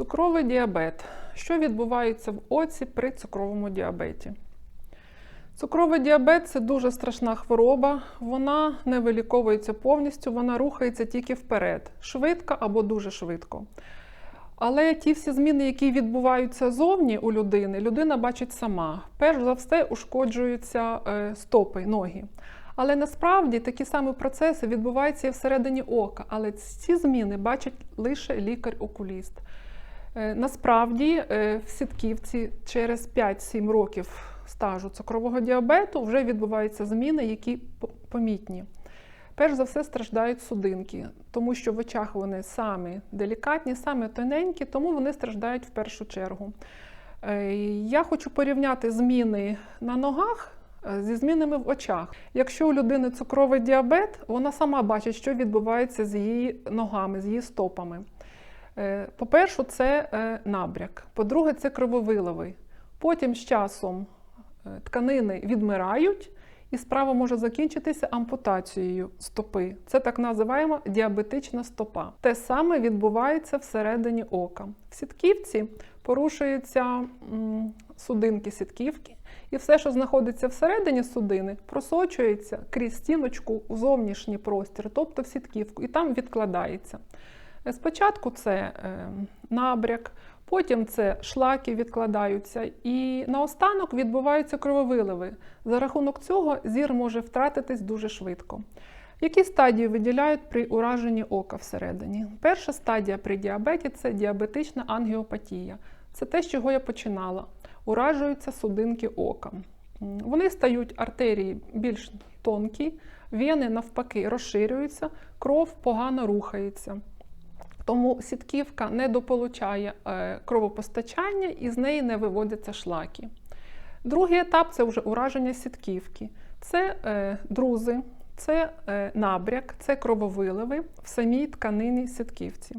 Цукровий діабет. Що відбувається в оці при цукровому діабеті? Цукровий діабет це дуже страшна хвороба. Вона не виліковується повністю, вона рухається тільки вперед, швидко або дуже швидко. Але ті всі зміни, які відбуваються зовні у людини, людина бачить сама. Перш за все ушкоджуються е, стопи, ноги. Але насправді такі самі процеси відбуваються і всередині ока. Але ці зміни бачить лише лікар-окуліст. Е, Насправді е, в сітківці через 5-7 років стажу цукрового діабету вже відбуваються зміни, які помітні. Перш за все страждають судинки, тому що в очах вони самі делікатні, самі тоненькі, тому вони страждають в першу чергу. Е, Я хочу порівняти зміни на ногах зі змінами в очах. Якщо у людини цукровий діабет, вона сама бачить, що відбувається з її ногами, з її стопами. Е, По-перше, це е, набряк. По-друге, це крововилови. Потім з часом е, тканини відмирають, і справа може закінчитися ампутацією стопи. Це так називаємо діабетична стопа. Те саме відбувається всередині ока. В сітківці порушуються судинки сітківки, і все, що знаходиться всередині судини, просочується крізь стіночку у зовнішній простір, тобто в сітківку, і там відкладається. Спочатку це е, набряк, потім це шлаки відкладаються, і наостанок відбуваються крововиливи. За рахунок цього зір може втратитись дуже швидко. Які стадії виділяють при ураженні ока всередині? Перша стадія при діабеті це діабетична ангіопатія. Це те, з чого я починала. Уражуються судинки ока. Вони стають артерії більш тонкі, вени навпаки розширюються, кров погано рухається. Тому сітківка не дополучає е, кровопостачання і з неї не виводяться шлаки. Другий етап це вже ураження сітківки. Це е, друзи, це е, набряк, це крововиливи в самій тканині сітківці.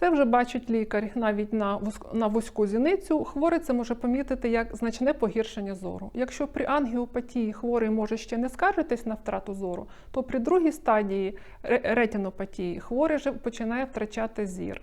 Це вже бачить лікар навіть на, на вузьку зіницю. Хворий це може помітити як значне погіршення зору. Якщо при ангіопатії хворий може ще не скаржитись на втрату зору, то при другій стадії ре- ретинопатії хворий вже починає втрачати зір.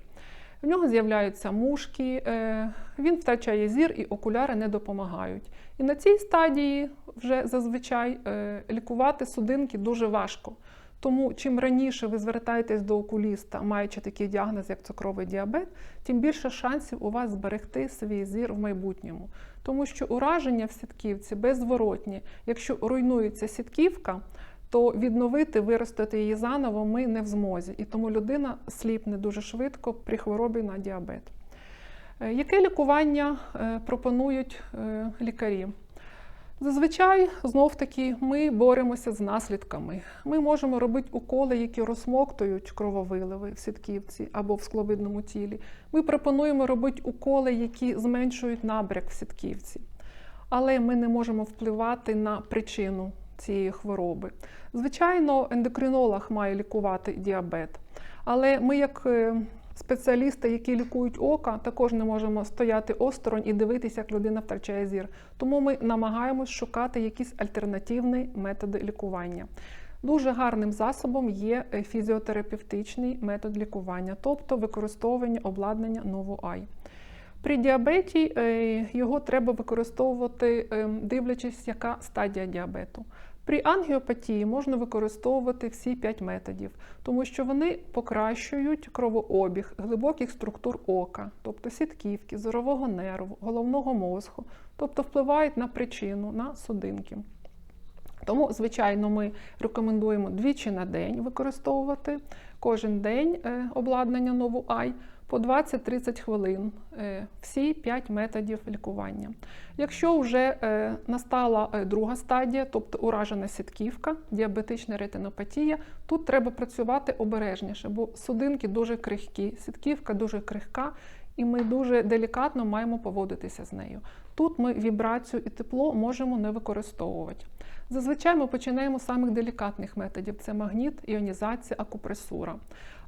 В нього з'являються мушки, е, він втрачає зір і окуляри не допомагають. І на цій стадії вже зазвичай е, лікувати судинки дуже важко. Тому чим раніше ви звертаєтесь до окуліста, маючи такий діагноз, як цукровий діабет, тим більше шансів у вас зберегти свій зір в майбутньому. Тому що ураження в сітківці беззворотні. Якщо руйнується сітківка, то відновити, виростити її заново ми не в змозі. І тому людина сліпне дуже швидко при хворобі на діабет. Е, Яке лікування е, пропонують е, лікарі? Зазвичай, знов таки, ми боремося з наслідками. Ми можемо робити уколи, які розсмоктують крововиливи в сітківці або в скловидному тілі. Ми пропонуємо робити уколи, які зменшують набряк в сітківці. Але ми не можемо впливати на причину цієї хвороби. Звичайно, ендокринолог має лікувати діабет. Але ми, як е, спеціалісти, які лікують ока, також не можемо стояти осторонь і дивитися, як людина втрачає зір. Тому ми намагаємось шукати якісь альтернативні методи лікування. Дуже гарним засобом є е, фізіотерапевтичний метод лікування, тобто використовування обладнання NovoEye. При діабеті е, його треба використовувати, е, дивлячись, яка стадія діабету. При ангіопатії можна використовувати всі 5 методів, тому що вони покращують кровообіг глибоких структур ока, тобто сітківки, зорового нерву, головного мозку, тобто впливають на причину, на судинки. Тому, звичайно, ми рекомендуємо двічі на день використовувати кожен день е, обладнання нову ай по 20-30 хвилин. е, Всі 5 методів лікування. Якщо вже е, настала е, друга стадія, тобто уражена сітківка, діабетична ретинопатія, тут треба працювати обережніше, бо судинки дуже крихкі, сітківка дуже крихка, і ми дуже делікатно маємо поводитися з нею. Тут ми вібрацію і тепло можемо не використовувати. Зазвичай ми починаємо з самих делікатних методів: це магніт, іонізація, акупресура.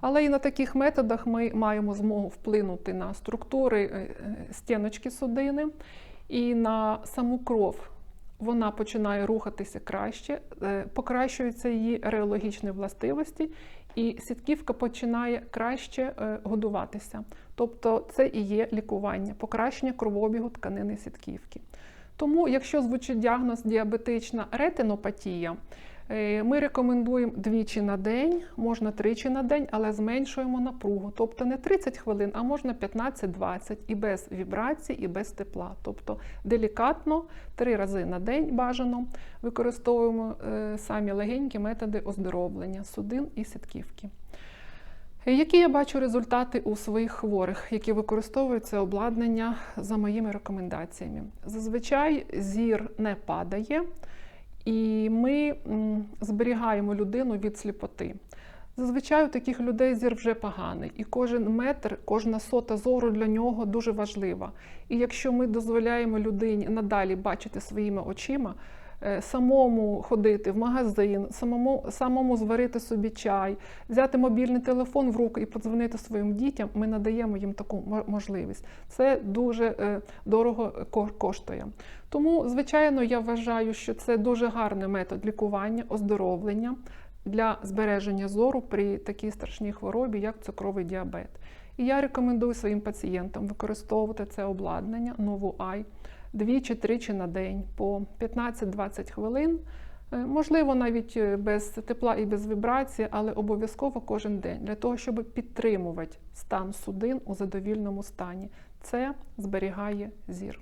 Але і на таких методах ми маємо змогу вплинути на структури е, е, стіночки судини і на саму кров. Вона починає рухатися краще, е, покращуються її реологічні властивості, і сітківка починає краще е, годуватися. Тобто це і є лікування, покращення кровообігу тканини сітківки. Тому, якщо звучить діагноз діабетична ретинопатія, ми рекомендуємо двічі на день, можна тричі на день, але зменшуємо напругу. Тобто не 30 хвилин, а можна 15-20 і без вібрацій, і без тепла. Тобто делікатно, три рази на день бажано використовуємо е, самі легенькі методи оздоровлення судин і сітківки. Е, Які я бачу результати у своїх хворих, які використовують це обладнання за моїми рекомендаціями? Зазвичай зір не падає, і ми зберігаємо людину від сліпоти. Зазвичай у таких людей зір вже поганий, і кожен метр, кожна сота зору для нього дуже важлива. І якщо ми дозволяємо людині надалі бачити своїми очима, самому ходити в магазин, самому, самому зварити собі чай, взяти мобільний телефон в руки і подзвонити своїм дітям, ми надаємо їм таку можливість. Це дуже е, дорого коштує. Тому, звичайно, я вважаю, що це дуже гарний метод лікування, оздоровлення для збереження зору при такій страшній хворобі, як цукровий діабет. І я рекомендую своїм пацієнтам використовувати це обладнання нову Ай двічі-тричі на день по 15-20 хвилин. Е, Можливо, навіть е, без тепла і без вібрації, але обов'язково кожен день для того, щоб підтримувати стан судин у задовільному стані. Це зберігає зір.